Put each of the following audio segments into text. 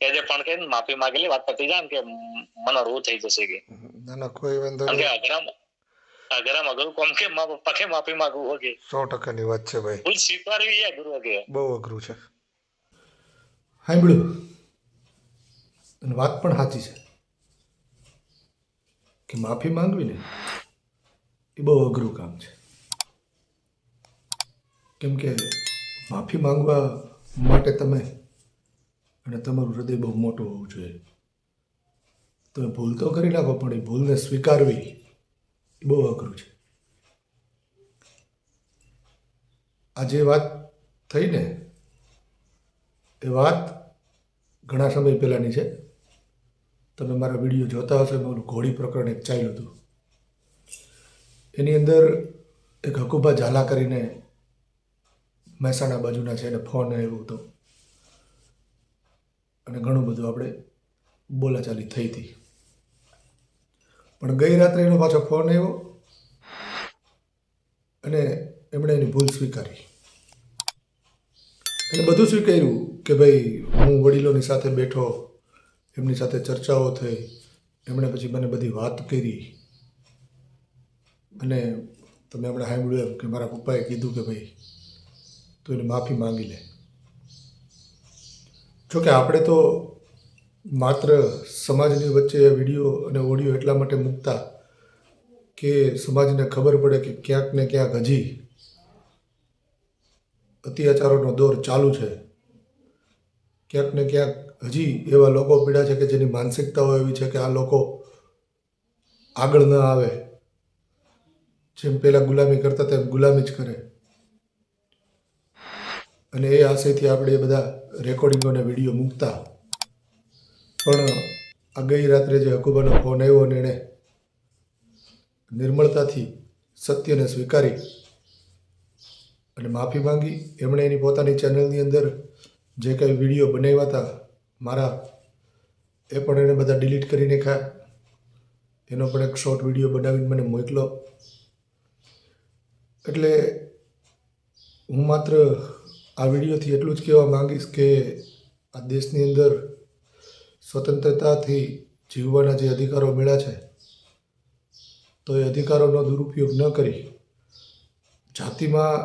કે પણ કે માફી માંગેલી વાત પતી જાય કે મને રૂ થઈ જશે કે. ના ના કોઈ વાંધો નહીં. અઘરામ અઘરામ અગરું કોમ કે મા પપ્પા કે માફી માંગવું હોય કે. સો ટકાની વાત છે ભાઈ. ભૂલ સ્વીકારવી અઘરું કે. બહુ અઘરું છે. સાંભળ્યું અને વાત પણ સાચી છે. કે માફી માંગવી ને એ બહુ અઘરું કામ છે. કેમ કે માફી માંગવા માટે તમે અને તમારું હૃદય બહુ મોટું હોવું જોઈએ. તમે ભૂલ તો કરી નાખો, પણ એ ભૂલને સ્વીકારવી એ બહુ અઘરું છે. આ જે વાત થઈ ને, એ વાત ઘણા સમય પહેલાંની છે. તમે મારા વીડિયો જોતા હશો ઓલું ઘોડી પ્રકરણ એક ચાલ્યું હતું. એની અંદર એક હકુબા ઝાલા કરીને મહેસાણા બાજુના છે, એને ફોન આવ્યો હતો. અને ઘણું બધું આપણે બોલાચાલી થઈ હતી. પણ ગઈ રાત્રે એનો પાછો ફોન આવ્યો અને એમણે એની ભૂલ સ્વીકારી. એને બધું સ્વીકાર્યું કે ભાઈ, હું વડીલોની સાથે બેઠો, એમની સાથે ચર્ચાઓ થઈ, એમણે પછી મને બધી વાત કરી. અને તમે હમણાં સાંભળ્યું એમ કે મારા પપ્પાએ કીધું કે ભાઈ, તું એને માફી માંગી લે. જોકે આપણે તો માત્ર સમાજની વચ્ચે વીડિયો અને ઓડિયો એટલા માટે મૂકતા કે સમાજને ખબર પડે કે ક્યાંક ને ક્યાંક હજી અત્યાચારોનો દોર ચાલુ છે. ક્યાંક ને ક્યાંક હજી એવા લોકો પીડા છે કે જેની માનસિકતાઓ એવી છે કે આ લોકો આગળ ન આવે. જેમ પહેલાં ગુલામી કરતા તેમ ગુલામી જ કરે. અને એ આશયથી આપણે એ બધા રેકોર્ડિંગો અને વીડિયો મૂકતા. પણ આ ગઈ રાત્રે જે હકુબાનો ફોન આવ્યો અને એણે નિર્મળતાથી સત્યને સ્વીકારી અને માફી માંગી, એમણે એની પોતાની ચેનલની અંદર જે કંઈ વીડિયો બનાવ્યા હતા, મારા, એ પણ એણે બધા ડિલીટ કરી નાખ્યા. એનો પણ એક શોર્ટ વીડિયો બનાવીને મને મોકલો. એટલે હું માત્ર આ વિડીયોથી એટલું જ કહેવા માંગીશ કે આ દેશની અંદર સ્વતંત્રતાથી જીવવાના જે અધિકારો મળ્યા છે, તો એ અધિકારોનો દુરુપયોગ ન કરી, જાતિમાં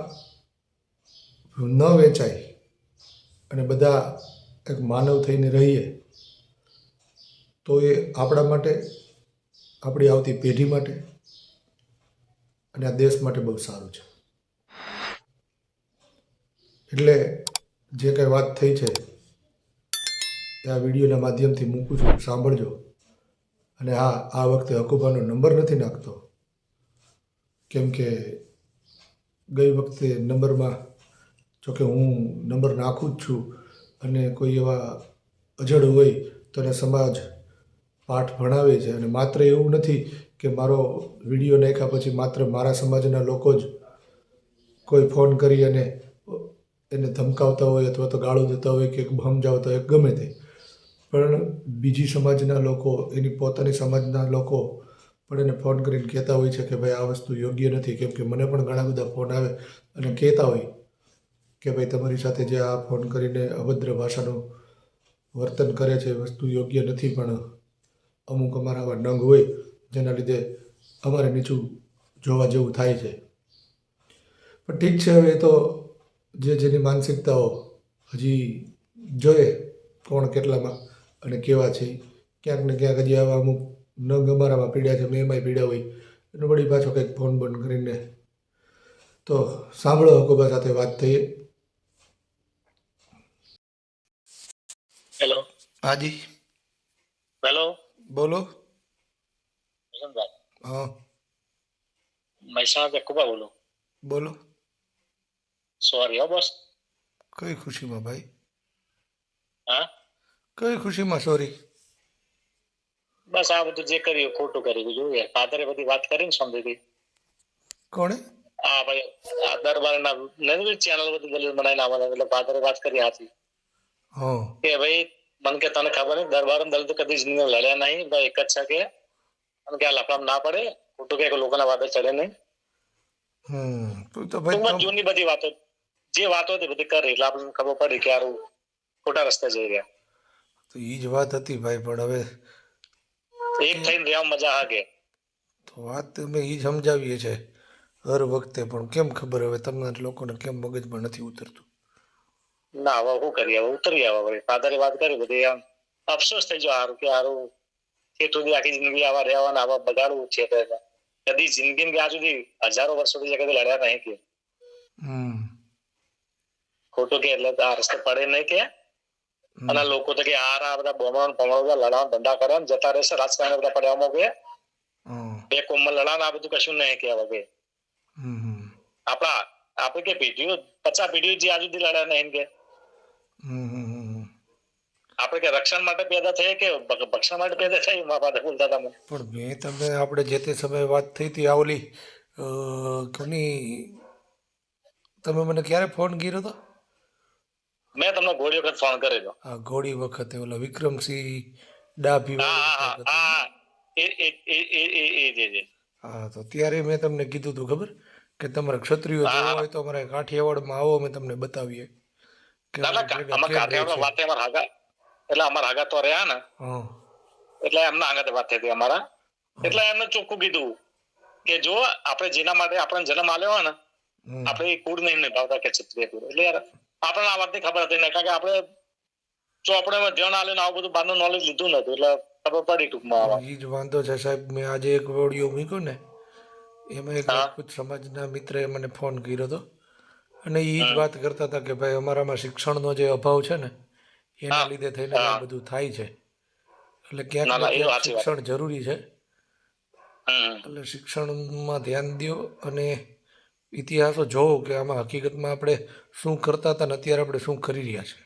ન વેચાય અને બધા એક માનવ થઈને રહીએ, તો એ આપણા માટે, આપણી આવતી પેઢી માટે અને આ દેશ માટે બહુ સારું છે. એટલે જે કંઈ વાત થઈ છે, એ આ વિડીયોના માધ્યમથી મૂકું છું. સાંભળજો. અને હા, આ વખતે હકુબાનો નંબર નથી નાખતો. કેમ કે ગઈ વખતે નંબરમાં, જોકે હું નંબર નાખું જ છું, અને કોઈ એવા અજડ હોય તો એને સમાજ પાઠ ભણાવે છે. અને માત્ર એવું નથી કે મારો વીડિયો નાખ્યા પછી માત્ર મારા સમાજના લોકો જ કોઈ ફોન કરી અને એને ધમકાવતા હોય અથવા તો ગાળો દેતા હોય કે સમજાવતા હોય, ગમે તે. પણ બીજી સમાજના લોકો, એની પોતાની સમાજના લોકો પણ એને ફોન કરીને કહેતા હોય છે કે ભાઈ આ વસ્તુ યોગ્ય નથી. કેમ કે મને પણ ઘણા બધા ફોન આવે અને કહેતા હોય કે ભાઈ તમારી સાથે જે આ ફોન કરીને અભદ્ર ભાષાનું વર્તન કરે છે, એ વસ્તુ યોગ્ય નથી, પણ અમુક અમારા આવા નંગ હોય જેના લીધે અમારે નીચું જોવા જેવું થાય છે. પણ ઠીક છે, હવે એ તો જે જેની માનસિકતાઓ હજી જોઈએ કોણ કેટલામાં અને કેવા છે. ક્યાંક ને ક્યાંક હજી આવા અમુક ન ગમારામાં પીડ્યા છે મેં એમાંય પીડ્યા હોય. એનો વળી પાછો કંઈક ફોન બંધ કરીને તો સાંભળો હકુબા સાથે વાત થઈએ. હેલો હાજી. હેલો બોલો. હા. મહેસાણા કુબા બોલો. બોલો. સોરી હો બોસ કઈ ખુશીમાં ભાઈ? હા? કઈ ખુશીમાં સોરી બસ આ બધું જે કર્યું ખોટું કર્યું જોઈએ ફાધરે બધી વાત કરી ને સમજી કોણે? આ ભાઈ આ દરબારના નથી ચેનલ બધી દલીલ બનાવીને આવવાના એટલે ફાધરે વાત કરી હાથી હા. કે ભાઈ મને કે તને ખબર નહીં દરબાર દલિત કદી જિંદગી લડ્યા નહીં ભાઈ એક જ છે કે અને કે આ લફડામાં ના પડે ખોટું કે લોકોના વાદે ચડે નહીં. હમ તું તો ભાઈ જૂની બધી વાતો જે વાતો હતી બધી કરી એટલે આપણને ખબર પડી કે આરું ખોટા રસ્તે જઈ રહ્યા. તો એ જ વાત હતી ભાઈ પણ હવે એક થઈને રહેવા મજા કે તો વાત અમે એ જ સમજાવીએ છે હર વખતે પણ કેમ ખબર હવે તમને લોકોને કેમ મગજમાં નથી ઉતરતું? ના હવે શું કરીએ? હવે ઉતરી આવે વળી ફાધરે વાત કરી બધી આમ અફસોસ થઈ ગયો હારું કે હારું કે સુધી આખી જિંદગી આવા રહેવાના આવા બગાડવું છે કદી જિંદગી ત્યાં સુધી હજારો વર્ષ સુધી કદી લડ્યા નહીં કે. હમ. ખોટું કે એટલે આ રસ્તે પડે નહીં કે. અને લોકો તો કે આ આ બધા બોમણ પમણો બધા લડાણ ધંધા કરે ને જતા રહેશે રાજકારણ બધા પડ્યા કે. બે કોમમાં લડાવ આ બધું કશું નહીં કે હવે. આપણા આપણે કે પેઢીઓ પચાસ પેઢીઓ જે આજુ લડ્યા નહીં કે. આપણે કે રક્ષણ માટે પેદા થઈએ કે ભક્ષણ માટે પેદા થઈ મા બાપા બોલતા તમે પણ મેં તમને આપણે જે તે સમયે વાત થઈ હતી આવલી કોની તમે મને ક્યારે ફોન કર્યો હતો મેં તમને ઘોડી વખત ફોન કરેલો હા ઘોડી વખતે ઓલા વિક્રમસિંહ ડાભી હા હા વખત હા હતી. હા એ એ એ એ એ એ જે જે હા તો ત્યારે મેં તમને કીધું હતું ખબર કે તમારે ક્ષત્રિયો જોવા. હોય તો અમારે કાઠિયાવાડમાં આવો અમે તમને બતાવીએ કે અમાર કેમ રહે કાઠિયાવાડ છે. વાતે અમાર હાગા એટલે અમાર હાગા તો રહ્યા ને એટલે એમના આગળ વાત થઈ અમારા એટલે એમને ચોખ્ખું કીધું કે જો આપણે જેના માટે આપણે જન્મ આલ્યો હોય ને. આપણે કુળ નહીં નિભાવતા કે ક્ષત્રિય કુળ એટલે યાર આપણને આ વાતની ખબર હતી કારણ કે આપણે ચોપડેમાં ધ્યાન આલ્યું આવું બધું બહારનું નોલેજ લીધું નતું એટલે ખબર પડી ટૂંકમાં એ જ વાંધો છે સાહેબ મેં આજે એક ઓડિયો મૂક્યો ને એમાં એક રાજપૂત સમાજના મિત્રએ મને ફોન કર્યો હતો. અને એ જ વાત કરતા હતા કે ભાઈ અમારામાં શિક્ષણનો જે અભાવ છે ને એના લીધે થઈને આ. બધું થાય છે. એટલે ક્યાંક. શિક્ષણ જરૂરી છે. એટલે શિક્ષણમાં ધ્યાન દો અને ઇતિહાસો જોવો કે આમાં હકીકતમાં આપણે શું કરતા હતા ને અત્યારે આપણે શું કરી રહ્યા છે.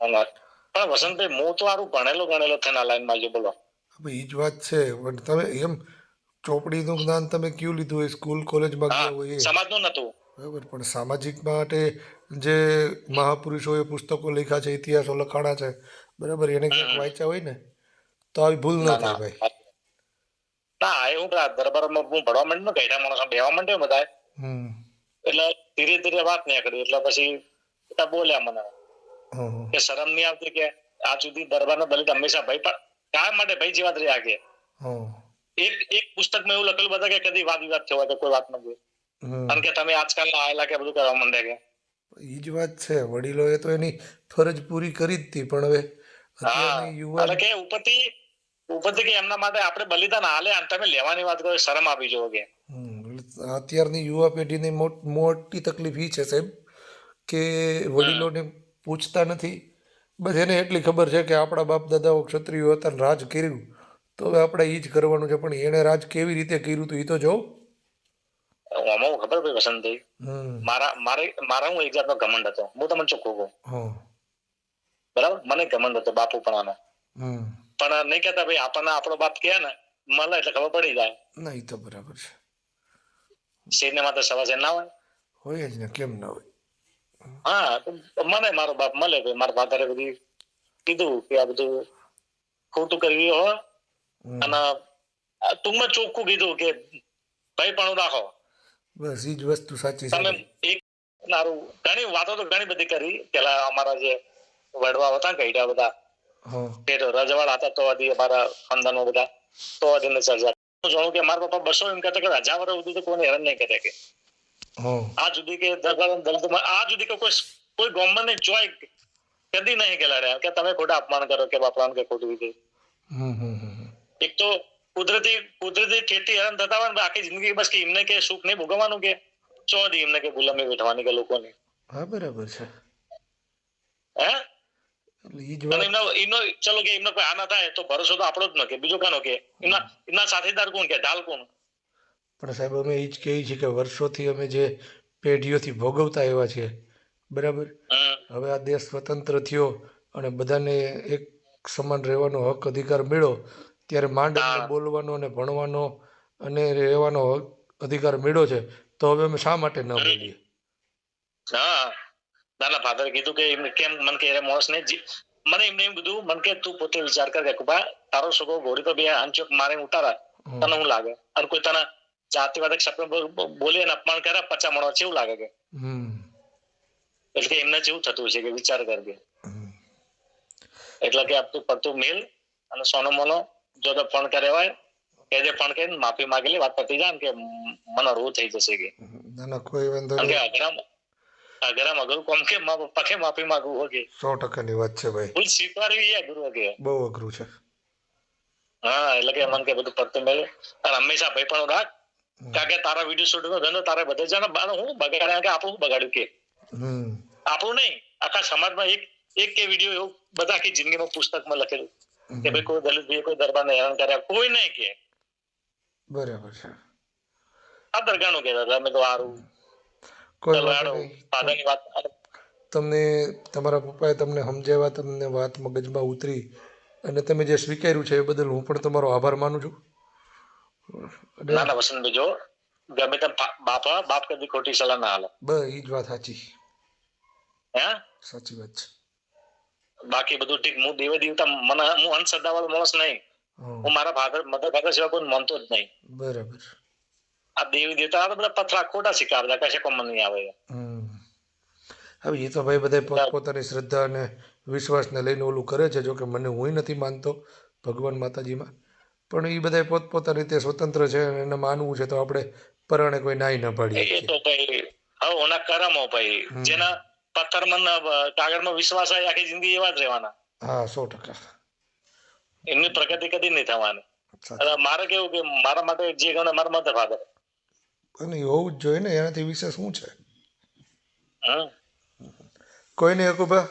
પણ વસંતભાઈ હું તો આરું ભણેલો ગણેલો થઈને આ લાઈનમાં જો બોલો. હવે એ જ વાત છે પણ તમે એમ ચોપડીનું જ્ઞાન તમે કયું લીધું હોય? સ્કૂલ કોલેજમાં ગયા હોય સમાજનું નતું. બરાબર પણ સામાજિક માટે જે મહાપુરુષોએ પુસ્તકો લખ્યા છે ઇતિહાસો લખાણા છે બરાબર એને ક્યાંક વાંચ્યા હોય ને તો આવી ભૂલ ન ના થાય ના. ભાઈ. ના એ હું દરબારમાં હું ભણવા માંડ્યો ને ગઈઢા માણસ બેવા માંડ્યો બધા એટલે ધીરે ધીરે વાત નીકળી એટલે પછી બોલ્યા મને. કે શરમ નહીં આવતી કે આજ સુધી દરબારનો દલિત હંમેશા ભાઈ પણ કા માટે ભાઈ જેવા જ રહ્યા કે? એક એક પુસ્તકમાં એવું લખેલું બધા કે કદી વાદ વિવાદ થયો કે કોઈ વાત નથી. કારણ કે તમે આજકાલ આયેલા કે બધું કરવા માંડ્યા કે. એ જ વાત છે. વડીલોએ તો એની ફરજ પૂરી કરી જ હતી પણ હવે એટલે કે ઉપરથી ઉપરથી કે એમના માટે આપણે બલિદાન હાલે અને તમે લેવાની વાત કરો શરમ આપી જવો કે. અત્યારની યુવા પેઢીની મોટ તકલીફ એ છે સાહેબ કે વડીલોને પૂછતા નથી. બસ એને એટલી ખબર છે કે આપણા બાપ દાદાઓ ક્ષત્રિયો હતા રાજ કર્યું. તો હવે આપણે એ જ કરવાનું છે પણ એણે રાજ કેવી રીતે કર્યું હતું એ તો જો. આમાં ખબર ભાઈ વસંત મારા મારે મારા હું એક જાતનો ઘમંડ હતો. હું તમને ચોખ્ખું કહું. હા. બરાબર? મને ઘમંડ હતો બાપુ પણ હમ. પણ નહીં કહેતા ભાઈ આપણને આપણો બાપ કહે ને મળે એટલે ખબર પડી જાય. નહીં તો બરાબર છે. શેરને માત્ર સવા શેર ના હોય? હોય જ ને કેમ ના હોય? હા મને મારો બાપ મળે ભાઈ. મારા ફાધરે બધી કીધું કે આ બધું ખોટું કરવી હોય. અને ટૂંકમાં ચોખ્ખું કીધું કે ભાઈ પણ રાખો. બસ એ જ વસ્તુ સાચી છે. તમે એક સારું ઘણી વાતો તો ઘણી બધી કરી. પેલા અમારા જે વડવા હતા ગઈઢા બધા રજવાડા હતા તો હજી અમારા ખાનદાનો બધા તો હજી ચર્ચા જાણું કે મારા પપ્પા બસો એમ કહેતા કે હજાર વર્ષ સુધી તો કોઈને હેરાન નહીં કરતા કે. આ જુદી કે આ જુદી કે કોઈ કોઈ ગવર્મેન્ટ ને ચોય કદી નહીં કે લડ્યા કે તમે ખોટા અપમાન કરો કે બાપરાને કે ખોટું રીતે એક તો કુદરતી કુદરતી ખેતી હેરાન થતા હોય ને આખી જિંદગી બસ કે એમને કે સુખ નહીં ભોગવવાનું કે ચો દી એમને કે ગુલામી વેઠવાની કે લોકોને. હા બરાબર છે. હે એટલે એ જ અને વાત એમનો ચલો કે એમનો કોઈ આ ના થાય તો ભરોસો તો આપણો જ ન કે બીજો કોનો કે? એમના એમના સાથીદાર કોણ કે? ઢાલ કોણ? પણ સાહેબ અમે એ જ કહીએ છીએ કે વર્ષોથી અમે જે પેઢીઓથી ભોગવતા આવ્યા છે બરાબર? હવે આ દેશ સ્વતંત્ર થયો અને બધાને એક સમાન રહેવાનો હક અધિકાર મળ્યો ત્યારે માંડ બોલવાનો અને ભણવાનો અને રહેવાનો હક અધિકાર મળ્યો છે તો હવે અમે શા માટે ન બોલીએ? હા. નાના ફાધરે કીધું કે એમને કેમ મને કે એ ને મને એમને એમ કીધું મને કે તું પોતે વિચાર કર કે કુબા તારો છોકરો ઘોડી પર બે હાંચોક મારે ઉતારા તને હું લાગે? અને કોઈ તને જાતિવાદક શબ્દ બોલ- અને અપમાન કરે પચા મણો એવું લાગે કે? એટલે કે એમને જેવું થતું છે કે વિચાર કરજે એટલે કે આપતું પડતું મેલ અને સોનો મોનો જો તો ફોન કરે હોય કે જે ફોન કરીને માફી માંગેલી વાત પતી જાય કે મને રૂ થઈ જશે કે. ના કોઈ વાંધો નહીં. અઘરામ અઘરું કોમ કે મા પપ્પા કે માફી માંગવું કે સો ટકાની વાત છે ભાઈ. ભૂલ સ્વીકારવી એ અઘરું કે બહુ અઘરું છે. હા એટલે કે મન કે બધું પડતું મેળે. અને હંમેશા ભાઈ પણ રાખ. કારણ કે તારા વીડિયો શૂટ નો ધંધો તારે બધે જાણે હું બગાડ્યા કે આપણું બગાડ્યું કે? આપણું નહીં. આખા સમાજમાં એક એક કે વીડિયો એવું બધા આખી જિંદગીમાં પુસ્તકમાં લખેલું. કે ભાઈ કોઈ દલિત ભાઈ કોઈ દરબારને હેરાન કર્યા. કોઈ નહીં કે. બરાબર છે. આ દરગાહનું કહેતા હતા. અમે તો સારું તમને તમારા પપ્પાએ તમને સમજાવ્યા તમને વાત મગજમાં ઉતરી. અને તમે જે સ્વીકાર્યું છે એ બદલ હું પણ તમારો આભાર માનું છું. ના ના વસંતભાઈ જો ગમે તેમ બાપા બાપ કદી ખોટી સલાહ ના હાલે બસ એ જ વાત સાચી. હે? સાચી વાત છે. બાકી બધું ઠીક હું દેવે દેવતા મને હું અંધશ્રદ્ધા વાળો માણસ નહીં. હું. મારા ફાધર મધર ફાધર સિવાય કોઈ માનતો જ નહીં. બરાબર. આ દેવી દેવતા તો બધા પથરા ખોટા શીખાવતા કશે કોમન નહીં આવે. હવે એ તો ભાઈ બધા પોતપોતાની શ્રદ્ધા અને વિશ્વાસને લઈને ઓલું કરે છે જોકે મને હું નથી માનતો ભગવાન માતાજીમાં. પણ એ બધા પોતપોતાની રીતે સ્વતંત્ર છે અને એને માનવું છે તો આપણે પરણે કોઈ નાઈ ન પાડીએ એ તો ભાઈ હવે ઓના કરમો ભાઈ. જેના પથ્થરમાં કાગળમાં વિશ્વાસ હોય આખી જિંદગી એવા જ રહેવાના. હા સો ટકા. એમની પ્રગતિ કદી નહીં થવાની. મારે કેવું કે મારા માટે જે ગણે મારા મધર ફાધર અને હોવું જ જોઈએ ને એનાથી વિશેષ શું છે? કોઈ નહીં હકુભા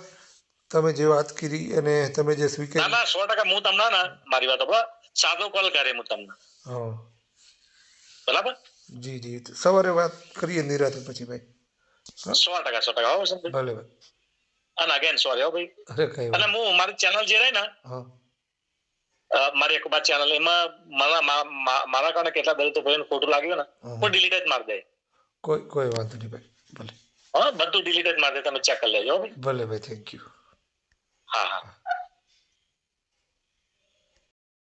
તમે જે વાત કરી અને તમે જે ના ના સો ટકા હું તમને ના મારી વાત સાંભળો. સાદો કોલ કરે હું તમને. હા. બરાબર? જી જી. સવારે વાત કરીએ નિરાતે પછી ભાઈ. સો ટકા સો ટકા. હો સંદીપ ભલે ભાઈ અને અગેન સોરી હો ભાઈ. અરે કઈ અને હું મારી ચેનલ જે રહી ને હા. મારી એક બાદ ચેનલ એમાં મારા મારા કારણે કેટલા દલિતો ભાઈ ખોટું લાગ્યો ને કોઈ ડિલીટ જ મારી દે. કોઈ કોઈ વાંધો નહીં ભાઈ ભલે. હા બધું ડિલીટ જ મારી દે તમે ચેક કરી લેજો ભલે ભાઈ થેન્ક યુ હા હા.